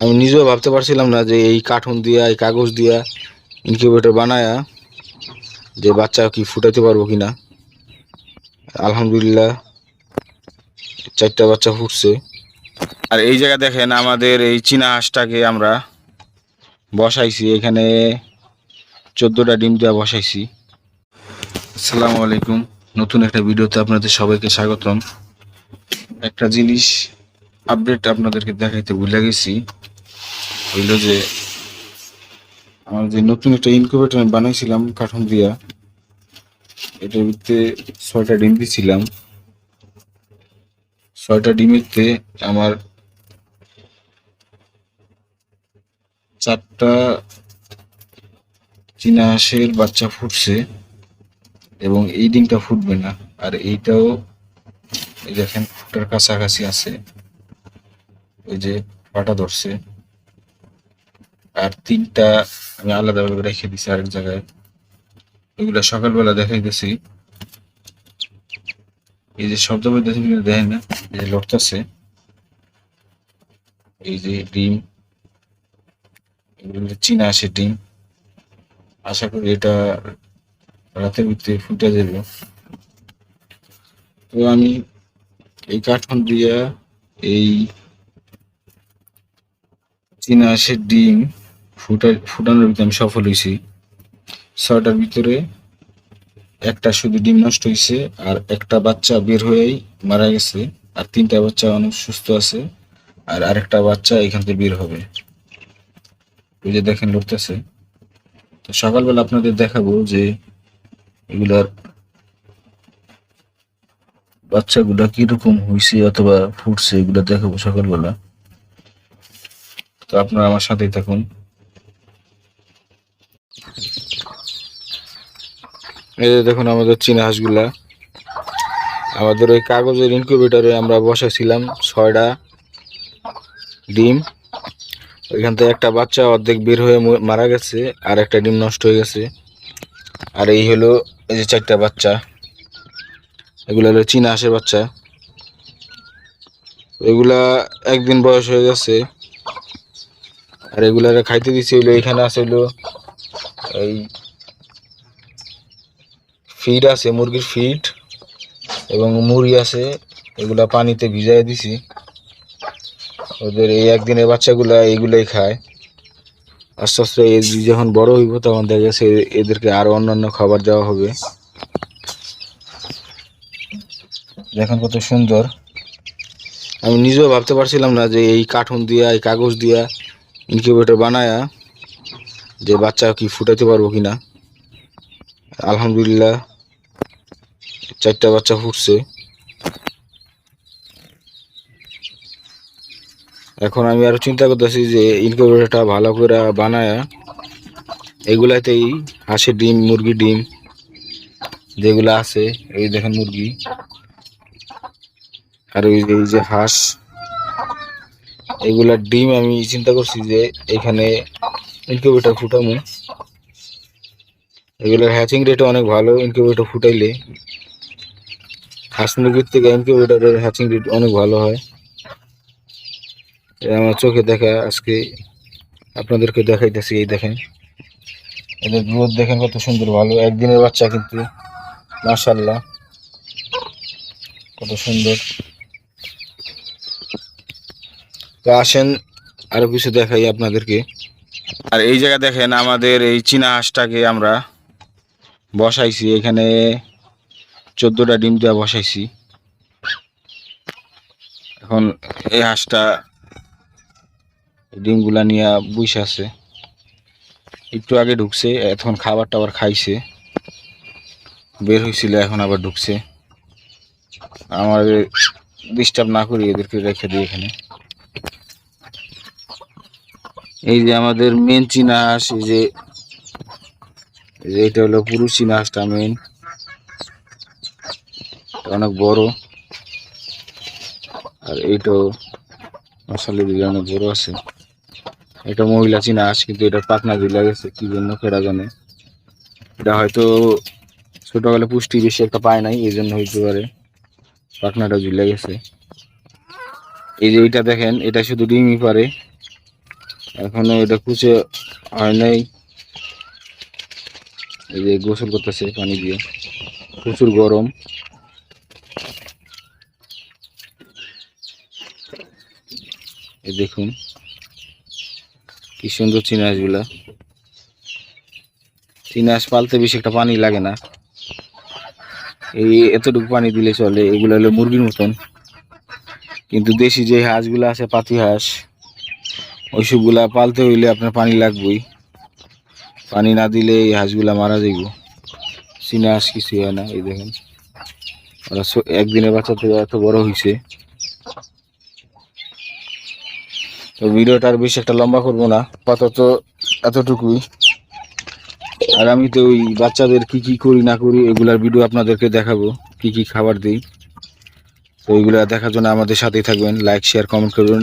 আমি নিজেও ভাবতে পারছিলাম না যে এই কার্টুন দিয়া, এই কাগজ দিয়া ইনকিউবেটর বানায়া যে বাচ্চা কি ফুটাতে পারব কি না আলহামদুলিল্লাহ, চারটা বাচ্চা ফুটছে। আর এই জায়গা দেখেন আমাদের এই চীনা হাঁসটাকে আমরা বসাইছি, এখানে চোদ্দোটা ডিম দেওয়া বসাইছি। আসসালামু আলাইকুম, নতুন একটা ভিডিওতে আপনাদের সবাইকে স্বাগতম। একটা জিনিস আপডেট আপনাদেরকে দেখাইতে ভুলে গেছি। হইল যে, আমার যে নতুন একটা ইনকিউবেটর আমি বানাইছিলাম কার্টুন দিয়া এটার ভিতরে ছয়টা ডিম দিছিলাম। ছয়টা ডিমেতে আমার চারটা চীনা হাঁসের বাচ্চা ফুটছে এবং এই ডিমটা ফুটবে না। আর এইটাও এই দেখেন, ফুটার কাছাকাছি আছে। ওই যে পাটা ধরছে। আর তিনটা আমি আলাদাভাবে রেখে দিছি আরেক জায়গায়। এগুলা সকালবেলা দেখাইতেছি। এই যে শব্দ বলতেছে দেখেন না? এই যে লড়তেছে। এই যে ডিম। এগুলো চীনা আসে ডিম। আশা করি এটা রাতের ভিতরে ফুটে যাবে। তো আমি এই কার্টন দিয়া এই চীনা হাঁসের ডিম, ফুটা, ফুটানোর ভিতরে আমি সফল হয়েছি। ছয়টার ভিতরে একটা শুধু ডিম নষ্ট হয়েছে আর একটা বাচ্চা বের হয়েই মারা গেছে আর তিনটা বাচ্চা অনেক সুস্থ আছে আর আরেকটা বাচ্চা এখান থেকে বের হবে। ওই যে দেখেন লড়তেছে তো সকালবেলা আপনাদের দেখাবো যে এগুলার বাচ্চাগুলা কীরকম হয়েছে অথবা ফুটছে এগুলা দেখাবো সকালবেলা। তো আপনারা আমার সাথেই থাকুন। এই যে দেখুন আমাদের চীনা হাঁসগুলা। আমাদের ওই কাগজের ইনকিউবেটরে আমরা বসাছিলাম, ছয়টা ডিম। ওইখান থেকে একটা বাচ্চা অর্ধেক বের হয়ে মারা গেছে, আর একটা ডিম নষ্ট হয়ে গেছে। আর এই হলো এই যে চারটা বাচ্চা। এগুলো হলো চীনা হাঁসের বাচ্চা। এগুলা একদিন বয়স হয়ে গেছে। আর এগুলারে খাইতে দিছি হইল, এখানে আছে হইল এই ফিড আছে, মুরগির ফিড এবং মুড়ি আছে, এগুলা পানিতে ভিজাই দিছি। ওদের এই একদিনের বাচ্চাগুলা এইগুলাই খায়। আস্তে আস্তে যখন বড় হইব তখন দেখা গেছে এদেরকে আরও অন্যান্য খাবার দেওয়া হবে। দেখেন কত সুন্দর। আমি নিজেও ভাবতে পারছিলাম না যে এই কার্টুন দিয়া, এই কাগজ দিয়া ইনকিউবেটর বানায়া যে বাচ্চা কি ফুটাতে পারব কিনা। আলহামদুলিল্লাহ, চারটা বাচ্চা ফুটছে। এখন আমি আরও চিন্তা করতেছি যে ইনকিউবেটরটা ভালো করে বানায়া এগুলাতেই হাঁসের ডিম, মুরগির ডিম যেগুলো আছে, এই দেখেন মুরগি। আর ওই যে হাঁস এগুলার ডিম আমি চিন্তা করছি যে এখানে ইনকিউবেটর ফুটামু। এগুলোর হ্যাচিং রেট অনেক ভালো, ইনকিউবেটর ফুটাইলে হাঁস মুরগির থেকে ইনকিউবেটরের হ্যাচিং রেট অনেক ভালো হয়। আমার চোখে দেখা আজকে, আপনাদেরকে দেখাইতেছি এই দেখেন। এদের গ্রোথ দেখেন কত সুন্দর ভালো, একদিনের বাচ্চা কিন্তু মাশাল্লাহ কত সুন্দর। তো আসেন, আরও কিছু দেখাই আপনাদেরকে। আর এই জায়গা দেখেন, আমাদের এই চীনা হাঁসটাকে আমরা বসাইছি। এখানে চোদ্দোটা ডিম দেওয়া বসাইছি। এখন এই হাঁসটা ডিমগুলা নিয়ে বসে আছে। একটু আগে ঢুকছে, এখন খাবার টাবার খাইছে। বের হয়েছিল এখন আবার ঢুকছে। আমার ডিস্টার্ব না করি এদেরকে রেখে দিই এখানে। এই যে আমাদের মেন চীনা এই যে এটা হলো পুরুষ চীনা হাঁসটা মেন অনেক বড়। আর এইটাও মশালি দিলে অনেক বড় আছে। এটা মহিলা চীনা কিন্তু এটা পাখনা দিলে গেছে, কি জন্য কেডা জানে। এটা হয়তো ছোটবেলা পুষ্টি বেশি একটা পায় নাই, এই জন্য হইতে পারে। পাখনাটা ঝুলে গেছে। এই যে এইটা দেখেন, এটা শুধু ডিমই পারে। এখনও এটা কুচে হয় নাই। এই যে গোসল করতেছে পানি দিয়ে। প্রচুর গরম। এই দেখুন, কি সুন্দর চিনাশগুলা চিনাশ পালতে বেশি একটা পানি লাগে না। এই এতটুকু পানি দিলে চলে, এগুলো হলো মুরগির মতন। কিন্তু দেশি যে হাঁসগুলো আছে, পাতি হাঁস ওইসবগুলা পালতে হইলে আপনার পানি লাগবেই। পানি না দিলে এই হাঁসগুলা মারা যাইব। চীনা হাঁস কিছু হয় না, এই দেখেন। ওরা একদিনের বাচ্চা থেকে এত বড় হয়েছে তো ভিডিওটা আর বেশি একটা লম্বা করব না, আপাতত এতটুকুই। আর আমি তো ওই বাচ্চাদের কি কি করি না করি, এগুলার ভিডিও আপনাদেরকে দেখাবো, কি কি খাবার দিই। তো ওইগুলো দেখার জন্য আমাদের সাথেই থাকবেন লাইক শেয়ার কমেন্ট করবেন।